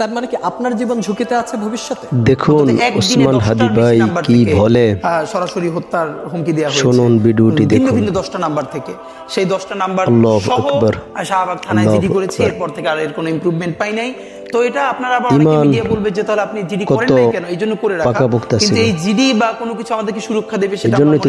তার মানে কি আপনার জীবন ঝুঁকিতে আছে ভবিষ্যতে? দেখুন ওসমান হাদি ভাই কি বলে? সরাসরি হত্যার হুমকি দেওয়া হয়েছে। শুনুন ভিডিওটি ভিন্ন দেখুন। ভিন্ন দশটা নাম্বার থেকে। সেই দশটা নাম্বার আল্লাহু সহ শাহবাগ থানায় জিডি করেছে এরপর থেকে আর এর কোনো ইমপ্রুভমেন্ট পাই নাই। তো এটা আপনারা আবার অনেকে মিডিয়া বলবে যে তাহলে আপনি জিডি করেন নাই কেন? এই জন্য করে রাখা। কিন্তু এই জিডি বা কোনো কিছু আমাদেরকে সুরক্ষা দেবে সেটা আমরা তো।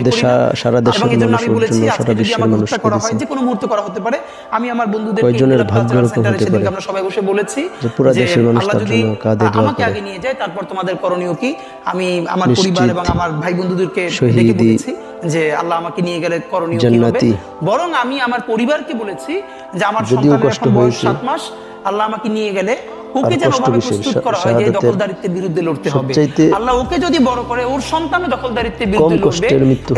সারা দেশের আমি বলেছি আজকে সারা যদি বিশ্বের আমাকে হত্যা করা হয় যে কোনো মুহূর্তে করা হতে পারে আমি আমার বন্ধুদের কয়জনের হতে পারে? আমরা সবাই বসে বলেছি যে পুরা দেশের মানুষ তার জন্য কাঁদে দোয়া আমাকে আগে নিয়ে যায় তারপর তোমাদের করণীয় কি? আমি আমার পরিবার এবং আমার ভাই বন্ধুদেরকে ডেকে বলেছি যে আল্লাহ আমাকে নিয়ে গেলে করণীয় কি হবে। বরং আমি আমার পরিবারকে বলেছি যে আমার সন্তানের কষ্ট এখন বয়স। সাত মাস আল্লাহ আমাকে নিয়ে গেলে ওকে যেন প্রস্তুত করা হয় যে দখলদারিত্বের বিরুদ্ধে লড়তে হবে। আল্লাহ ওকে যদি বড় করে ওর সন্তান দখলদারিত্বের বিরুদ্ধে লড়বে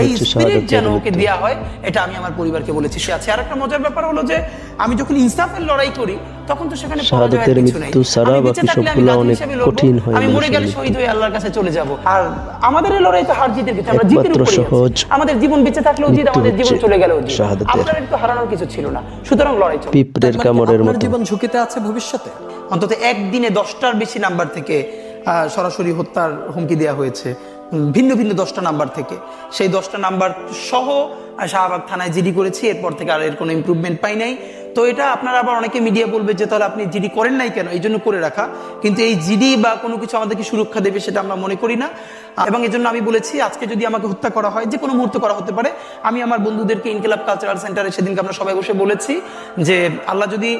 এই স্পিরিট যেন ওকে। দেওয়া হয় এটা আমি আমার পরিবারকে বলেছি। সে আছে। আর একটা মজার ব্যাপার হলো যে আমি যখন ইনসাফের লড়াই করি তখন তো সেখানে পরাজয়ের কিছু নেই। আমি বেঁচে থাকলে আমি সবগুলো অনেক হিসেবে লড়বো। কঠিন হয় আমি মরে গেলে শহীদ হয়ে আল্লাহর কাছে চলে যাব। আর আমাদের এই লড়াই তো হার জিতের কিছু আমরা জিতের উপরে আমাদের জীবন বেঁচে থাকলেও জিত আমাদের জীবন চলে গেলেও জিত। আপনার একটু হারানোর কিছু ছিল না। সুতরাং লড়াই চলো। পিঁপড়ের কামড়ের মতো। জীবন ঝুঁকিতে আছে ভবিষ্যতে? অন্তত একদিনে দশটার বেশি নাম্বার থেকে সরাসরি হত্যার হুমকি দেওয়া হয়েছে। ভিন্ন ভিন্ন দশটা নাম্বার থেকে। সেই দশটা নাম্বার সহ শাহবাগ থানায় জিডি করেছি। এরপর থেকে আর এর কোনো ইম্প্রুভমেন্ট পাই নাই। তো এটা আপনারা আবার অনেকে মিডিয়া বলবে যে, তাহলে আপনি জিডি করেন নাই কেন? এই জন্য করে রাখা। কিন্তু এই জিডি বা কোনো কিছু আমাদেরকে সুরক্ষা দেবে সেটা আমরা মনে করি না। এবং এই জন্য আমি বলেছি, আজকে যদি আমাকে হত্যা করা হয়, যে কোনো মুহূর্তে করা হতে পারে। আমি আমার বন্ধুদেরকে ইনকিলাব কালচারাল সেন্টারে সেদিনকে আমরা সবাই বসে বলেছি যে, আল্লাহ যদি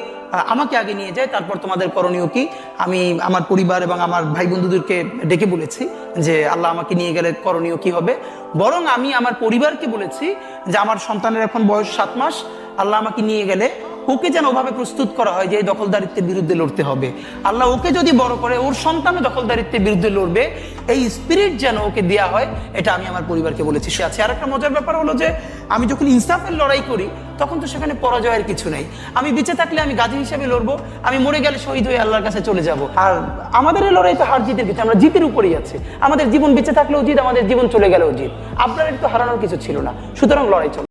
আমাকে আগে নিয়ে যায়, তারপর তোমাদের করণীয় কি? আমি আমার পরিবার এবং আমার ভাই বন্ধুদেরকে ডেকে বলেছি যে, আল্লাহ আমাকে নিয়ে গেলে করণীয় কি হবে? বরং আমি আমার পরিবারকে বলেছি যে, আমার সন্তানের এখন বয়স সাত মাস। আল্লাহ আমাকে নিয়ে গেলে ওকে যেন ওভাবে প্রস্তুত করা হয় যে এই দখলদারিত্বের বিরুদ্ধে লড়তে হবে। আল্লাহ ওকে যদি বড় করে, ওর সন্তানও দখলদারিত্বের বিরুদ্ধে লড়বে, এই স্পিরিট যেন ওকে দেওয়া হয়, এটা আমি আমার পরিবারকে বলেছি। সে আছে। আর একটা মজার ব্যাপার হলো যে, আমি যখন ইনসাফের লড়াই করি, তখন তো সেখানে পরাজয়ের কিছু নেই। আমি বেঁচে থাকলে আমি গাজী হিসেবে লড়বো, আমি মরে গেলে শহীদ হয়ে আল্লাহর কাছে চলে যাব। আর আমাদের এই লড়াই তো হার জিতের কিছু আমরা জিতের উপরেই আছে। আমাদের জীবন বেঁচে থাকলেও জিত, আমাদের জীবন চলে গেলেও জিত। আপনার একটু হারানোর কিছু ছিল না। সুতরাং লড়াই চলো।